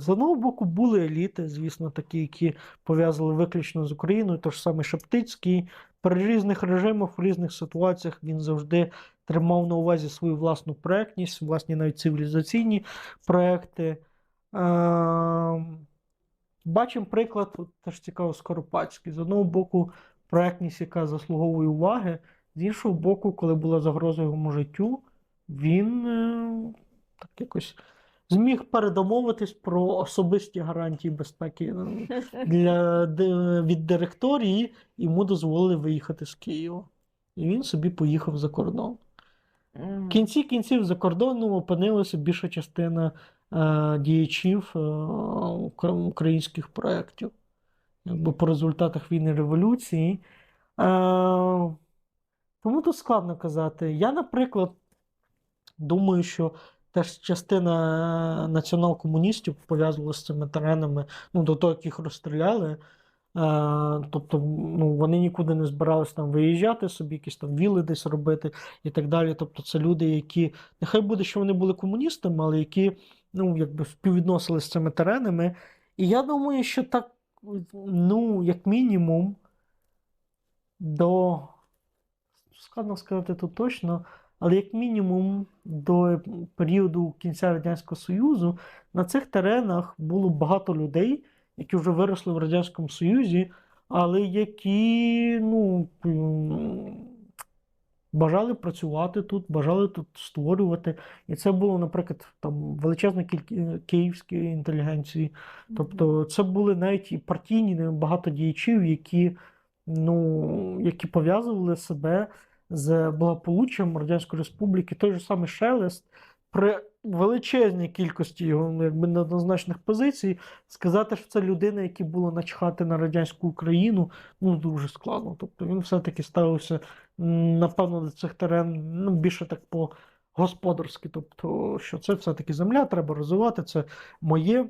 З одного боку, були еліти, звісно, такі, які пов'язали виключно з Україною, той ж самий Шептицький. При різних режимах, в різних ситуаціях він завжди тримав на увазі свою власну проектність, власні навіть цивілізаційні проекти. Ем, Бачимо приклад, теж цікаво, Скоропадський. З одного боку, проектність, яка заслуговує уваги, з іншого боку, коли була загроза його життю, він е, так якось зміг передомовитись про особисті гарантії безпеки е, для, від директорії, йому дозволили виїхати з Києва. І він собі поїхав за кордон. В кінці кінців за кордоном опинилася більша частина е, діячів е, українських проєктів. Якби по результатах війни революції. Е, тому тут складно казати. Я, наприклад, думаю, що теж частина націонал-комуністів пов'язувалася з цими теренами ну, до того, як їх розстріляли. Е, тобто ну, вони нікуди не збирались там виїжджати, собі якісь там віли десь робити і так далі. Тобто це люди, які, нехай буде, що вони були комуністами, але які ну, якби співвідносили з цими теренами. І я думаю, що так, ну, як мінімум, до складно сказати тут точно, але як мінімум до періоду кінця Радянського Союзу на цих теренах було багато людей, які вже виросли в Радянському Союзі, але які ну, бажали працювати тут, бажали тут створювати. І це було, наприклад, там величезна кількість київської інтелігенції. Тобто це були навіть і партійні багато діячів, які, ну, які пов'язували себе з благополуччям Радянської Республіки. Той же самий Шелест при величезній кількості його ну, якби неоднозначних позицій, сказати, що це людина, яка було начхати на радянську Україну, ну дуже складно. Тобто він все-таки ставився, напевно, до цих терен ну, більше так по господарськи. Тобто, що це все-таки земля, треба розвивати, це моє.